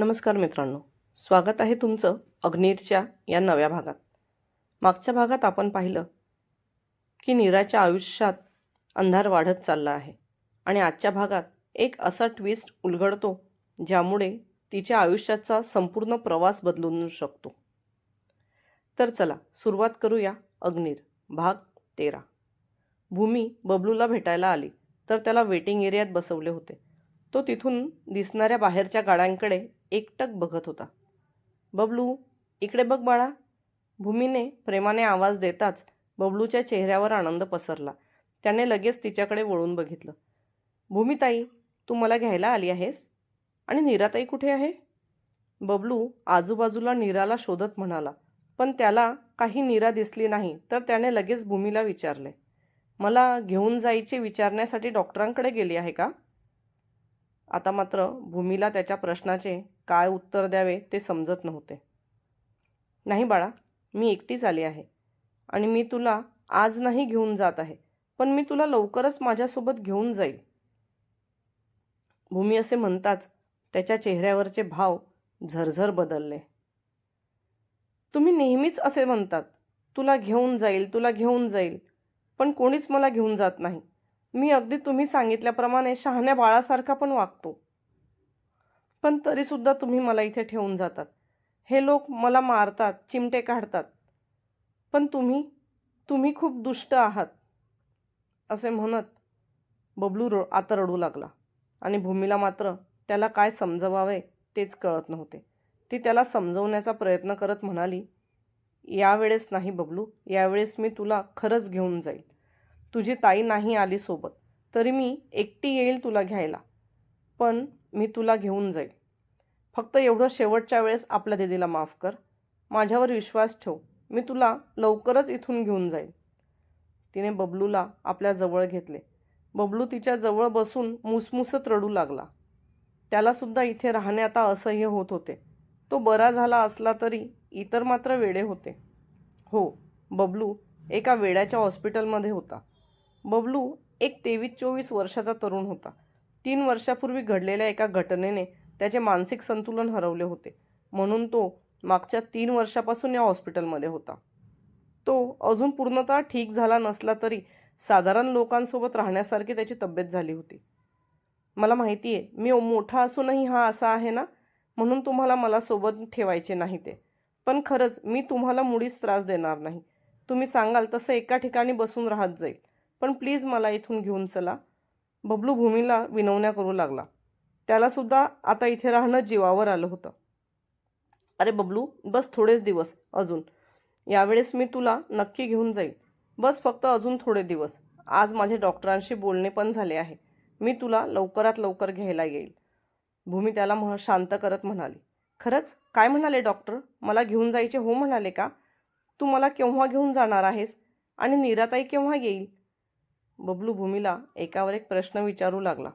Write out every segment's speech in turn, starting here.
नमस्कार मित्रांनो. स्वागत आहे तुमचं अग्नीरच्या या नव्या भागात. मागच्या भागात आपण पाहिलं की नीराच्या आयुष्यात अंधार वाढत चालला आहे आणि आजच्या भागात एक असा ट्विस्ट उलगडतो ज्यामुळे तिच्या आयुष्याचा संपूर्ण प्रवास बदलून शकतो. तर चला सुरुवात करूया अग्नीर भाग तेरा. भूमी बबलूला भेटायला आली तर त्याला वेटिंग एरियात बसवले होते. तो तिथून दिसणाऱ्या बाहेरच्या गाड्यांकडे एकटक बघत होता. बबलू इकडे बघ बाळा. भूमीने प्रेमाने आवाज देताच बबलूच्या चेहऱ्यावर आनंद पसरला. त्याने लगेच तिच्याकडे वळून बघितलं. भूमिताई तू मला घ्यायला आली आहेस? आणि नीराताई कुठे आहे? बबलू आजूबाजूला नीराला शोधत म्हणाला पण त्याला काही नीरा दिसली नाही तर त्याने लगेच भूमीला विचारले मला घेऊन जायचे विचारण्यासाठी डॉक्टरांकडे गेली आहे का? आता मात्र भूमीला त्याच्या प्रश्नाचे काय उत्तर द्यावे ते समजत नव्हते. नाही बाळा मी एकटीच आली आहे आणि मी तुला आज नाही घेऊन जात आहे पण मी तुला लवकरच माझ्यासोबत घेऊन जाईल. भूमी असे म्हणताच त्याच्या चेहऱ्यावरचे भाव झरझर बदलले. तुम्ही नेहमीच असे म्हणतात तुला घेऊन जाईल तुला घेऊन जाईल पण कोणीच मला घेऊन जात नाही. मी अगदी तुम्ही सांगितल्याप्रमाणे शहाण्या बाळासारखा पण वागतो. पण तरीसुद्धा तुम्ही मला इथे ठेवून जातात. हे लोक मला मारतात चिमटे काढतात. पण तुम्ही तुम्ही खूप दुष्ट आहात असे म्हणत बबलू र आता रडू लागला. आणि भूमीला मात्र त्याला काय समजवावे तेच कळत नव्हते. ती त्याला समजवण्याचा प्रयत्न करत म्हणाली यावेळेस नाही बबलू यावेळेस मी तुला खरंच घेऊन जाईल. तुझी ताई नाही आली सोबत तरी मी एकटी येईल तुला घ्यायला. पण मी तुला घेऊन जाईल. फक्त एवढं शेवटच्या वेळेस आपल्या दिदीला माफ कर. माझ्यावर विश्वास ठेव. मी तुला लवकरच इथून घेऊन जाईल. तिने बबलूला आपल्या जवळ घेतले. बबलू तिच्या जवळ बसून मुसमुसत रडू लागला. त्यालासुद्धा इथे राहणे आता असह्य होत होते. तो बरा झाला असला तरी इतर मात्र वेडे होते. हो बबलू एका वेड्याच्या हॉस्पिटलमध्ये होता. बबलू एक तेवीस चोवीस वर्षाचा तरुण होता. तीन वर्षापूर्वी घडलेल्या एका घटनेने त्याचे मानसिक संतुलन हरवले होते. म्हणून तो मागच्या तीन वर्षापासून या हॉस्पिटलमध्ये होता. तो अजून पूर्णतः ठीक झाला नसला तरी साधारण लोकांसोबत राहण्यासारखी त्याची तब्येत झाली होती. मला माहिती आहे मी मोठा असूनही हा असा आहे ना? म्हणून तुम्हाला मला सोबत ठेवायचे नाही ते. पण खरंच मी तुम्हाला मुळीच त्रास देणार नाही. तुम्ही सांगाल तसं एका ठिकाणी बसून राहत जाईल. पण प्लीज मला इथून घेऊन चला. बबलू भूमीला विनवण्या करू लागला. त्यालासुद्धा आता इथे राहणं जीवावर आलं होतं. अरे बबलू बस थोडेच दिवस अजून. यावेळेस मी तुला नक्की घेऊन जाईल बस फक्त अजून थोडे दिवस. आज माझे डॉक्टरांशी बोलणे पण झाले आहे. मी तुला लवकरात लवकर घ्यायला येईल. भूमी त्याला मह शांत करत म्हणाली. खरंच? काय म्हणाले डॉक्टर? मला घेऊन जायचे हो म्हणाले का? तू मला केव्हा घेऊन जाणार आहेस? आणि नीराताई केव्हा येईल? बबलू भूमीला एकावर एक प्रश्न विचारू लागला.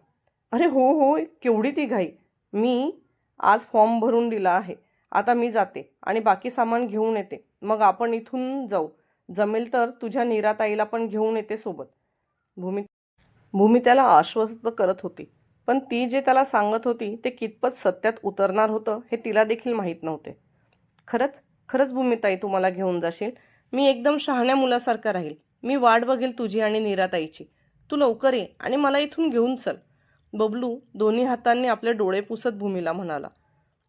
अरे हो हो केवढी ती घाई मी आज फॉर्म भरून दिला आहे. आता मी जाते आणि बाकी सामान घेऊन येते. मग आपण इथून जाऊ. जमेल तर तुझ्या निराताईला पण घेऊन येते सोबत. भूमी भूमी त्याला आश्वस्त करत होती. पण ती जे त्याला सांगत होती ते कितपत सत्यात उतरणार होतं हे तिला देखील माहीत नव्हते. खरंच खरंच भूमिताई तुम्हाला घेऊन जाशील? मी एकदम शहाण्या मुलासारखं राहील. मी वाट बघेल तुझी आणि निराताईची. तू लवकर ये आणि मला इथून घेऊन चल. बबलू दोन्ही हातांनी आपले डोळे पुसत भूमीला म्हणाला.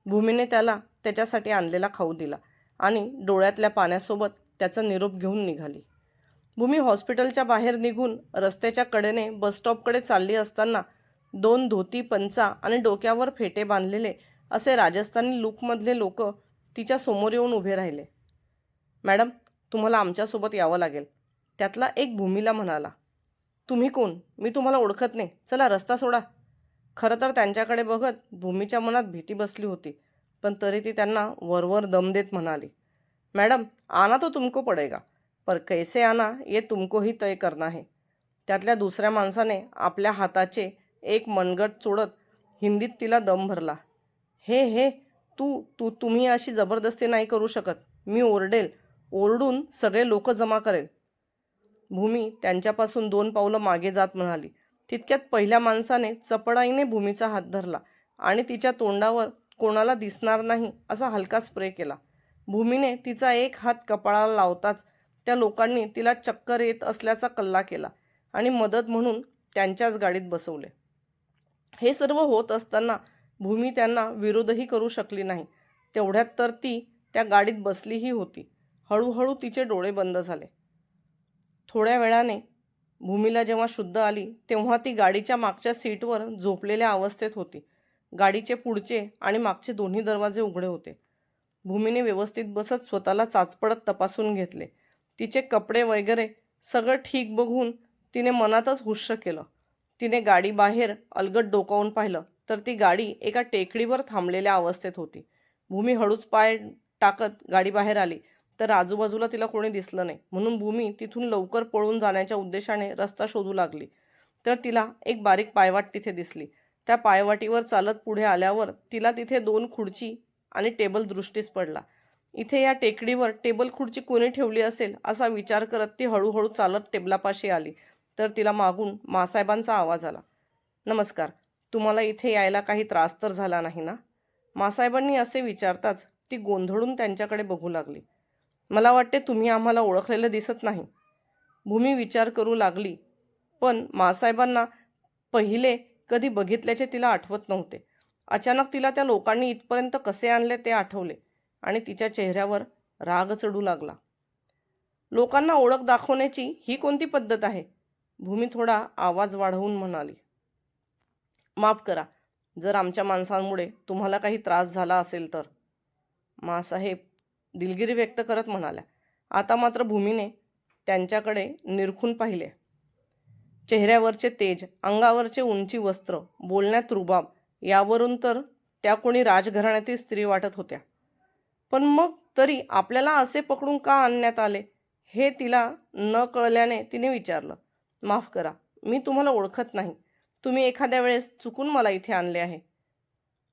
भूमीने त्याला त्याच्यासाठी आणलेला खाऊ दिला आणि डोळ्यातल्या पाण्यासोबत त्याचा निरोप घेऊन निघाली. भूमी हॉस्पिटलच्या बाहेर निघून रस्त्याच्या कडेने बसस्टॉपकडे चालली असताना दोन धोती पंचा आणि डोक्यावर फेटे बांधलेले असे राजस्थानी लुकमधले लोक तिच्या समोर येऊन उभे राहिले. मॅडम तुम्हाला आमच्यासोबत यावं लागेल. त्यातला एक भूमीला म्हणाला तुम्ही कोण? मी तुम्हाला ओळखत नाही. चला रस्ता सोडा. खरं तर त्यांच्याकडे बघत भूमीच्या मनात भीती बसली होती पण तरी ती त्यांना वरवर दम देत म्हणाली मॅडम आना तो तुमको पडेगा पर कैसे आना ये तुमकोही तय करना है. त्यातल्या दुसऱ्या माणसाने आपल्या हाताचे एक मनगट चोडत हिंदीत तिला दम भरला हे हे तू तू तुम्ही अशी जबरदस्ती नाही करू शकत. मी ओरडेल. ओरडून सगळे लोक जमा करेल. भूमी त्यांच्यापासून दोन पावलं मागे जात म्हणाली. तितक्यात पहिल्या माणसाने चपडाईने भूमीचा हात धरला आणि तिच्या तोंडावर कोणाला दिसणार नाही असा हलका स्प्रे केला. भूमीने तिचा एक हात कपाळाला लावताच त्या लोकांनी तिला चक्कर येत असल्याचा कल्ला केला आणि मदत म्हणून त्यांच्याच गाडीत बसवले. हे सर्व होत असताना भूमी त्यांना विरोधही करू शकली नाही. तेवढ्यात तर ती त्या गाडीत बसलीही होती. हळूहळू तिचे डोळे बंद झाले. थोड्या वेळाने भूमीला जेव्हा शुद्ध आली तेव्हा ती गाडीच्या मागच्या सीटवर झोपलेल्या अवस्थेत होती. गाडीचे पुढचे आणि मागचे दोन्ही दरवाजे उघडे होते. भूमीने व्यवस्थित बसत स्वतःला चाचपडत तपासून घेतले. तिचे कपडे वगैरे सगळं ठीक बघून तिने मनातच हुश्य केलं. तिने गाडी बाहेर अलगट डोकावून पाहिलं तर ती गाडी एका टेकडीवर थांबलेल्या अवस्थेत होती. भूमी हळूच पाय टाकत गाडी बाहेर आली. तर आजूबाजूला तिला कोणी दिसलं नाही. म्हणून भूमी तिथून लवकर पळून जाण्याच्या उद्देशाने रस्ता शोधू लागली. तर तिला एक बारीक पायवाट तिथे दिसली. त्या पायवाटीवर चालत पुढे आल्यावर तिला तिथे दोन खुर्ची आणि टेबल दृष्टीस पडला. इथे या टेकडीवर टेबल खुर्ची कोणी ठेवली असेल असा विचार करत ती हळूहळू चालत टेबलापाशी आली. तर तिला मागून मासाहेबांचा आवाज आला. नमस्कार तुम्हाला इथे यायला काही त्रास तर झाला नाही ना? मासाहेबांनी असे विचारताच ती गोंधळून त्यांच्याकडे बघू लागली. मला वाटते तुम्ही आम्हाला ओळखलेलं दिसत नाही. भूमी विचार करू लागली. पण मासाहेबांना पहिले कधी बघितल्याचे तिला आठवत नव्हते. अचानक तिला त्या लोकांनी इथपर्यंत कसे आणले ते आठवले आणि तिच्या चेहऱ्यावर राग चढू लागला. लोकांना ओळख दाखवण्याची ही कोणती पद्धत आहे? भूमी थोडा आवाज वाढवून म्हणाली. माफ करा. जर आमच्या माणसांमुळे तुम्हाला काही त्रास झाला असेल तर. मासाहेब दिलगिरी व्यक्त करत म्हणाल्या आता मात्र भूमीने त्यांच्याकडे निरखून पाहिले. चेहऱ्यावरचे तेज अंगावरचे उंची वस्त्र बोलण्यात रुबाब यावरून तर त्या कोणी राजघराण्यातील स्त्री वाटत होत्या. पण मग तरी आपल्याला असे पकडून का आणण्यात आले हे तिला न कळल्याने तिने विचारलं माफ करा मी तुम्हाला ओळखत नाही. तुम्ही एखाद्या वेळेस चुकून मला इथे आणले आहे.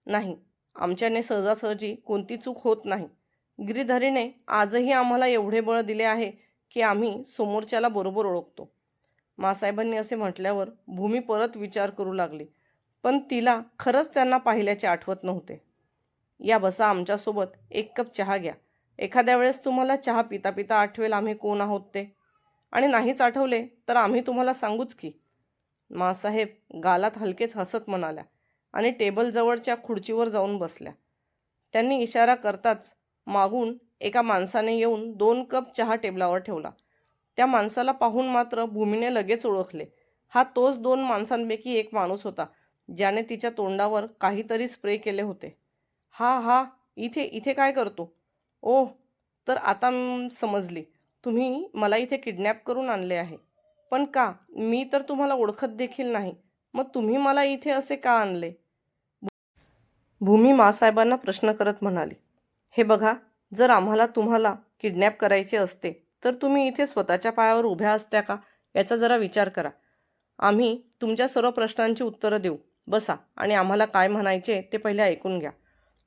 नाही आमच्याने सहजासहजी कोणती चूक होत नाही. गिरीधरीने आजही आम्हाला एवढे बळ दिले आहे की आम्ही समोरच्याला बरोबर ओळखतो. मासाहेबांनी असे म्हटल्यावर भूमी परत विचार करू लागली पण तिला खरंच त्यांना पाहिल्याचे आठवत नव्हते. या बसा आमच्यासोबत एक कप चहा घ्या. एखाद्या वेळेस तुम्हाला चहा पिता पिता आठवेल आम्ही कोण आहोत ते. आणि नाहीच आठवले तर आम्ही तुम्हाला सांगूच की. मासाहेब गालात हलकेच हसत म्हणाल्या आणि टेबलजवळच्या खुर्चीवर जाऊन बसल्या. त्यांनी इशारा करताच मागून एका माणसाने येऊन दोन कप चहा टेबलावर ठेवला. त्या माणसाला पाहून मात्र भूमीने लगेच ओळखले. हा तोच दोन माणसांपैकी एक माणूस होता ज्याने तिच्या तोंडावर काहीतरी स्प्रे केले होते. हा हा इथे इथे काय करतो? ओह तर आता समजली. तुम्ही मला इथे किडनॅप करून आणले आहे. पण का? मी तर तुम्हाला ओळखत देखील नाही. मग तुम्ही मला इथे असे का आणले? भूमी मासाहेबांना प्रश्न करत म्हणाली. हे बघा जर आम्हाला तुम्हाला किडनॅप करायचे असते तर तुम्ही इथे स्वतःच्या पायावर उभ्या असत्या का? याचा जरा विचार करा. आम्ही तुमच्या सर्व प्रश्नांची उत्तरं देऊ. बसा आणि आम्हाला काय म्हणायचे ते पहिले ऐकून घ्या.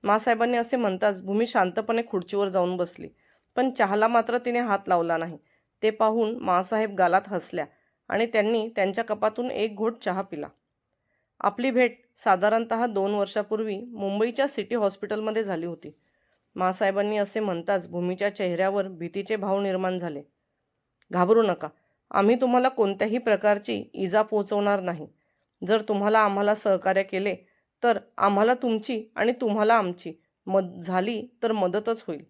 मासाहेबांनी असे म्हणताच भूमी शांतपणे खुर्चीवर जाऊन बसली. पण चहाला मात्र तिने हात लावला नाही. ते पाहून मासाहेब गालात हसल्या आणि त्यांनी त्यांच्या कपातून एक घोट चहा पिला. आपली भेट साधारणत दोन वर्षापूर्वी मुंबईच्या सिटी हॉस्पिटलमध्ये झाली होती. मासाहेबांनी असे म्हणताच भूमीच्या चेहऱ्यावर भीतीचे भाव निर्माण झाले. घाबरू नका. आम्ही तुम्हाला कोणत्याही प्रकारची इजा पोहोचवणार नाही. जर तुम्हाला आम्हाला सहकार्य केले तर आम्हाला तुमची आणि तुम्हाला आमची मद झाली तर मदतच होईल.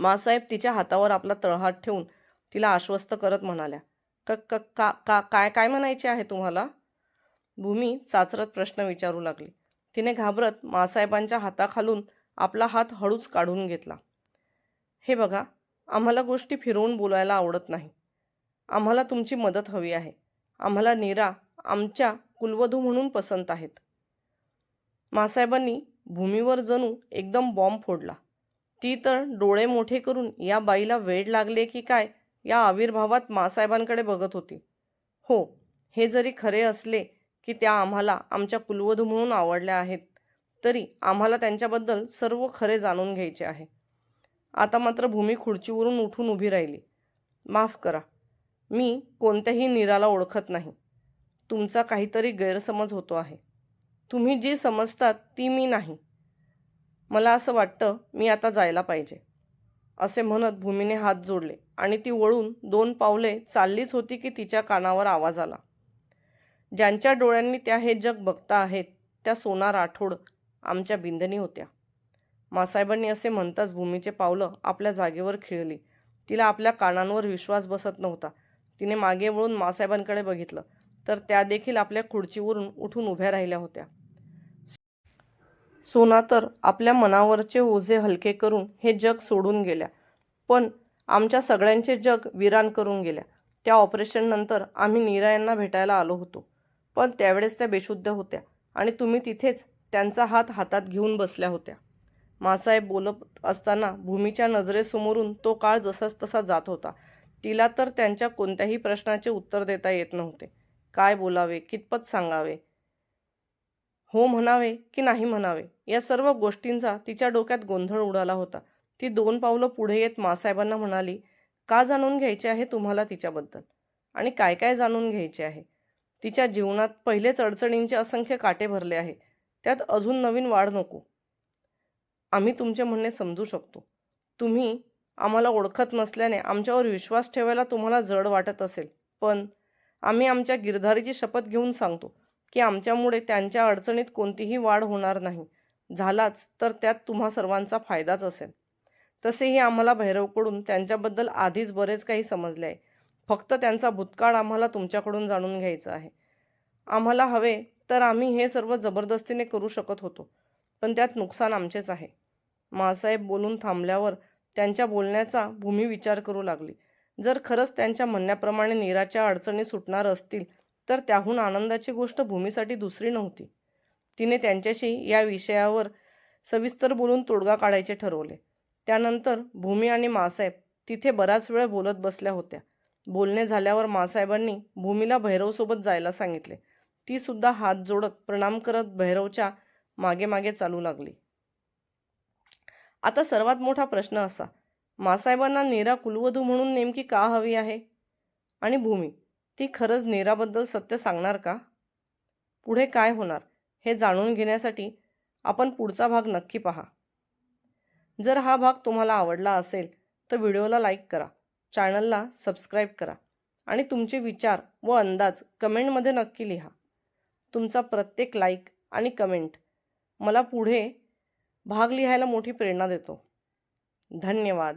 मासाहेब तिच्या हातावर आपला तळहात ठेवून तिला आश्वस्त करत म्हणाल्या क क का का काय काय म्हणायचे आहे तुम्हाला? भूमी चाचरत प्रश्न विचारू लागली. तिने घाबरत मासाहेबांच्या हाताखालून आपला हात हळूच काढून घेतला. हे बघा आम्हाला गोष्टी फिरवून बोलायला आवडत नाही. आम्हाला तुमची मदत हवी आहे. आम्हाला नीरा आमच्या कुलवधू म्हणून पसंत आहेत. मासाहेबांनी भूमीवर जणू एकदम बॉम्ब फोडला. ती तर डोळे मोठे करून या बाईला वेड लागले की काय या आविर्भावात मासाहेबांकडे बघत होती. हो हे जरी खरे असले की त्या आम्हाला आमच्या कुलवधू म्हणून आवडल्या आहेत. तरी आम्हाला त्यांच्याबद्दल सर्व खरे जाणून घ्यायचे आहे. आता मात्र भूमी खुर्चीवरून उठून उभी राहिली. माफ करा. मी कोणत्याही नीराला ओळखत नाही. तुमचा काहीतरी गैरसमज होतो आहे. तुम्ही जी समजतात ती मी नाही. मला असं वाटतं मी आता जायला पाहिजे. असे म्हणत भूमीने हात जोडले आणि ती वळून दोन पावले चाललीच होती की तिच्या कानावर आवाज आला. ज्यांच्या डोळ्यांनी त्या हे जग बघता आहेत त्या सोना राठोड आमच्या बिंदनी होत्या. मासाहेबांनी असे म्हणताच भूमीचे पावलं आपल्या जागेवर खिळली. तिला आपल्या कानांवर विश्वास बसत नव्हता. तिने मागे वळून मासाहेबांकडे बघितलं तर त्या देखील आपल्या खुर्चीवरून उठून उभ्या राहिल्या होत्या. सोना तर आपल्या मनावरचे ओझे हलके करून हे जग सोडून गेल्या पण आमच्या सगळ्यांचे जग विरान करून गेल्या. त्या ऑपरेशननंतर आम्ही नीरा यांना भेटायला आलो होतो पण त्यावेळेस त्या बेशुद्ध होत्या आणि तुम्ही तिथेच त्यांचा हात हातात घेऊन बसल्या होत्या. मासाहेब बोलत असताना भूमीच्या नजरेसमोरून तो काळ जसाच तसा जात होता. तिला तर त्यांच्या कोणत्याही प्रश्नाचे उत्तर देता येत नव्हते. काय बोलावे कितपत सांगावे? हो म्हणावे की नाही म्हणावे? या सर्व गोष्टींचा तिच्या डोक्यात गोंधळ उडाला होता. ती दोन पावलं पुढे येत मासाहेबांना म्हणाली का जाणून घ्यायचे आहे तुम्हाला तिच्याबद्दल? आणि काय काय जाणून घ्यायचे आहे? तिच्या जीवनात पहिलेच अडचणींचे असंख्य काटे भरले आहे त्यात अजून नवीन वाढ नको. आम्ही तुमचे म्हणणे समजू शकतो. तुम्ही आम्हाला ओळखत नसल्याने आमच्यावर विश्वास ठेवायला तुम्हाला जड वाटत असेल. पण आम्ही आमच्या गिरधारीची शपथ घेऊन सांगतो की आमच्यामुळे त्यांच्या अडचणीत कोणतीही वाढ होणार नाही. झालाच तर त्यात तुम्हा सर्वांचा फायदाच असेल. तसेही आम्हाला भैरवकडून त्यांच्याबद्दल आधीच बरेच काही समजले आहे. फक्त त्यांचा भूतकाळ आम्हाला तुमच्याकडून जाणून घ्यायचा आहे. आम्हाला हवे तर आम्ही हे सर्व जबरदस्तीने करू शकत होतो. पण त्यात नुकसान आमचेच आहे. मासाहेब बोलून थांबल्यावर त्यांच्या बोलण्याचा भूमी विचार करू लागली. जर खरंच त्यांच्या म्हणण्याप्रमाणे नीराच्या अडचणी सुटणार असतील तर त्याहून आनंदाची गोष्ट भूमीसाठी दुसरी नव्हती. तिने त्यांच्याशी या विषयावर सविस्तर बोलून तोडगा काढायचे ठरवले. त्यानंतर भूमी आणि मासाहेब तिथे बराच वेळ बोलत बसल्या होत्या. बोलणे झाल्यावर मासाहेबांनी भूमीला भैरवसोबत जायला सांगितले. ती सुद्धा हात जोडत प्रणाम करत भैरवच्या मागे मागे चालू लागली. आता सर्वात मोठा प्रश्न असा मासाहेबांना नेरा कुलवधू म्हणून नेमकी का हवी आहे? आणि भूमी ती खरंच नेराबद्दल सत्य सांगणार का? पुढे काय होणार हे जाणून घेण्यासाठी आपण पुढचा भाग नक्की पहा. जर हा भाग तुम्हाला आवडला असेल तर व्हिडिओला लाईक करा चॅनलला सबस्क्राईब करा आणि तुमचे विचार व अंदाज कमेंटमध्ये नक्की लिहा. तुमचा प्रत्येक लाईक आणि कमेंट मला पुढे भाग लिहायला मोठी प्रेरणा देतो. धन्यवाद.